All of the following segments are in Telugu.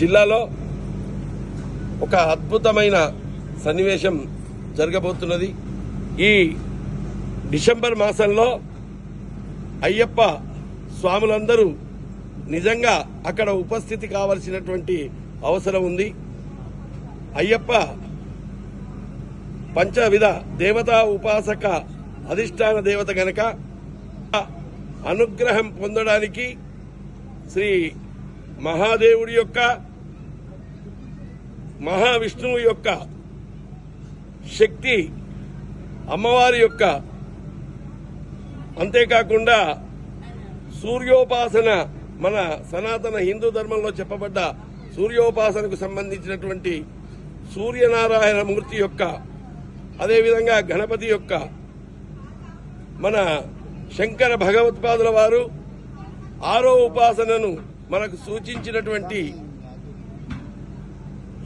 జిల్లాలో ఒక అద్భుతమైన సన్నివేశం జరగబోతున్నది. ఈ డిసెంబర్ మాసంలో అయ్యప్ప స్వాములందరూ నిజంగా అక్కడ ఉపస్థితి కావలసినటువంటి అవసరం ఉంది. అయ్యప్ప పంచవిధ దేవతా ఉపాసక అధిష్టాన దేవత గనక అనుగ్రహం పొందడానికి శ్రీ మహాదేవుడి యొక్క మహావిష్ణువు యొక్క శక్తి అమ్మవారి యొక్క అంతేకాకుండా సూర్యోపాసన మన సనాతన హిందూ ధర్మంలో చెప్పబడ్డ సూర్యోపాసనకు సంబంధించినటువంటి సూర్యనారాయణ మూర్తి యొక్క అదేవిధంగా గణపతి యొక్క మన శంకర భగవత్పాదుల వారు ఆరో ఉపాసనను మనకు సూచించినటువంటి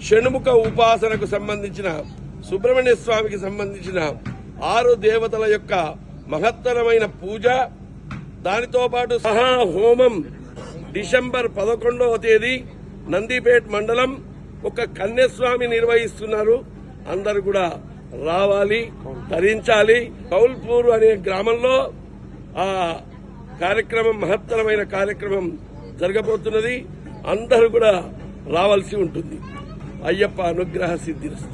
షణ్ముఖ ఉపాసనకు సంబంధించిన సుబ్రహ్మణ్య స్వామికి సంబంధించిన ఆరు దేవతల యొక్క మహత్తరమైన పూజ దానితో పాటు సహా హోమం డిసెంబర్ పదకొండవ తేదీ నందిపేట్ మండలం ఒక కన్యస్వామి నిర్వహిస్తున్నారు. అందరు కూడా రావాలి తరించాలి. కౌల్పూర్ అనే గ్రామంలో ఆ కార్యక్రమం మహత్తరమైన కార్యక్రమం జరగబోతున్నది అందరూ కూడా రావాల్సి ఉంటుంది. అయ్యప్ప అనుగ్రహ సిద్ధిరస్తు.